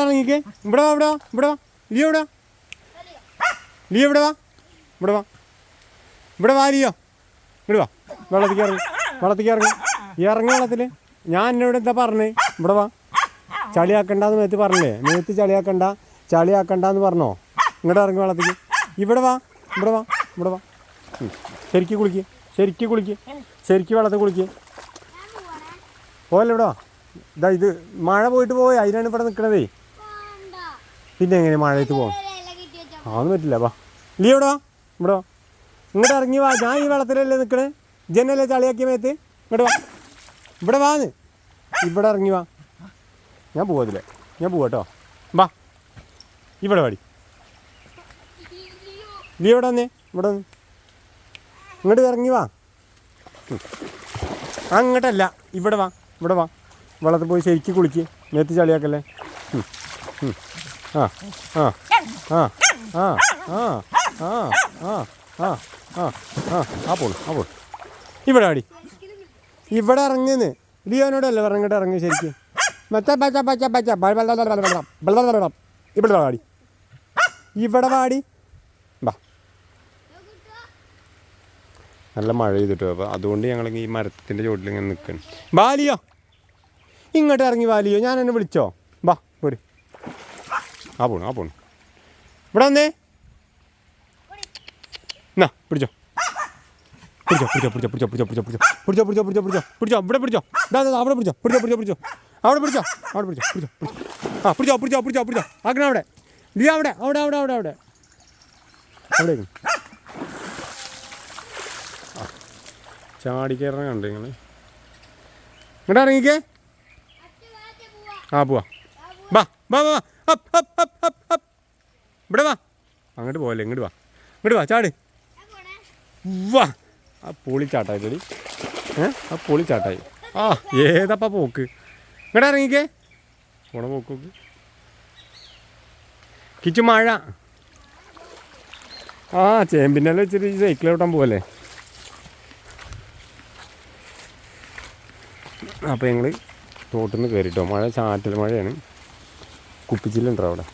ഇറങ്ങിക്കേ. ഇവിടെ വാ ഇവിടെ വാ ഇവിടെ വാ. ലിയോ ഇവിടെ ലിയോ ഇവിടെ വാ. ഇവിടെ വാ. ഇവിടെ വാ ലിയോ. ഇവിടെ വാ. വെള്ളത്തിക്ക് ഇറങ്ങി. വെള്ളത്തിക്ക് ഇറങ്ങി. ഇറങ്ങി വെള്ളത്തിൽ ഞാൻ എന്നോട് എന്താ പറഞ്ഞേ? ഇവിടെ വാ. ചളിയാക്കണ്ടെന്ന് മേത്ത് പറഞ്ഞില്ലേ? മേത്ത് ചളിയാക്കണ്ട ചളിയാക്കണ്ടെന്ന് പറഞ്ഞോ? ഇങ്ങോട്ട് ഇറങ്ങി വെള്ളത്തിക്ക്. ഇവിടെ വാ ഇവിടെ വാ ഇവിടെ വാ. ശരിക്ക് കുളിക്ക് ശരിക്ക് കുളിക്ക് ശരിക്ക് വെള്ളത്തിൽ കുളിക്ക്. പോയല്ലോ ഇവിടെ വാ. ഇതാ ഇത് മഴ പോയിട്ട് പോയി. അതിനാണ് ഇവിടെ നിൽക്കണതേ പിന്നെ എങ്ങനെ മഴയത്ത് പോകും അതൊന്നും പറ്റില്ല വാ. ലിയോടോ ഇവിടെ ഇങ്ങോട്ട് ഇറങ്ങി വാ. ഞാൻ ഈ വെള്ളത്തിലല്ലേ നിൽക്കണേ ജനല്ലേ ചളിയാക്കിയ മേത്ത്? ഇങ്ങോട്ട് വാ. ഇവിടെ വാന്ന്. ഇവിടെ ഇറങ്ങി വാ. ഞാൻ പോവതില്ലേ ഞാൻ പോവാട്ടോ വാ. ഇവിടെ വാടി. ഇവിടെ വന്നേ. ഇവിടെ വന്ന്. ഇങ്ങോട്ട് ഇറങ്ങി വാ. അങ്ങോട്ടല്ല. ഇവിടെ വാ. ഇവിടെ വാ. വെള്ളത്തിൽ പോയി ശരിക്ക് കുളിക്ക്. മേത്ത് ചളിയാക്കല്ലേ? അപ്പോൾ അപ്പോൾ ഇവിടെ ആടി ഇവിടെ ഇറങ്ങുന്നു ലിയോനോടല്ലേ ഇറങ്ങിട്ട് ഇറങ്ങി ശരിക്കും മറ്റേ പച്ച പച്ച പച്ച വെള്ളം ഇവിടെ വാടി ഇവിടെ വാടി വാ നല്ല മഴ ചെയ്തിട്ടു അപ്പോൾ അതുകൊണ്ട് ഞങ്ങൾ ഈ മരത്തിന്റെ ചോട്ടിൽ ഇങ്ങനെ നിൽക്കണം വാലിയോ ഇങ്ങോട്ട് ഇറങ്ങി വാലിയോ ഞാൻ എന്നെ വിളിച്ചോ വാ പോര് ആ പോണു ആ പോണു ഇവിടെ വന്നേ എന്നാ പിടിച്ചോ പിടിച്ചോ പിടിച്ചോ പിടിച്ചോ പിടിച്ചോ പിടിച്ചോ പിടിച്ചോ പിടിച്ചോ പിടിച്ചോ പിടിച്ചോ പിടിച്ചോ പിടിച്ചോ ഇവിടെ പിടിച്ചോ ദാ, അവിടെ പിടിച്ചോ പിടിച്ചോ പിടിച്ചോ പിടിച്ചോ അവിടെ പിടിച്ചോ അവിടെ പിടിച്ചോ പിടിച്ചോ പിടിച്ചോ ആ പിടിച്ചോ പിടിച്ചോ പിടിച്ചോ പിടിച്ചോ ആക്കണ അവിടെ നീ അവിടെ അവിടെ അവിടെ അവിടെ അവിടെ അവിടെ ചാടിക്കയറണ കണ്ടു നിങ്ങൾ ഇങ്ങോട്ട് ഇറങ്ങിക്കേ ആ പോവാ ബാ വാ വാ. ഇവിടെ വാ. അങ്ങോട്ട് പോകല്ലേ ഇങ്ങോട്ട് വാ. ഇങ്ങോട്ട് വാ ചാട്. വാ. ആ പൊളിച്ചാട്ടായി ചെടി ഏ? ആ പൊളിച്ചാട്ടായി ആ ഏതപ്പാ പോക്ക്? ഇങ്ങോട്ട് ഇറങ്ങിക്കേ. പോണ പോക്ക് കിച്ചു മഴ. ആ ചേമ്പിനെല്ലാം വെച്ചിട്ട് സൈക്കിൾ ഓട്ടാൻ പോവല്ലേ. അപ്പോൾ ഞങ്ങൾ തോട്ടിൽ നിന്ന് കയറിട്ടോ മഴ ചാറ്റൽ മഴയാണ്. കുപ്പിച്ചില്ലുണ്ടോ അവിടെ?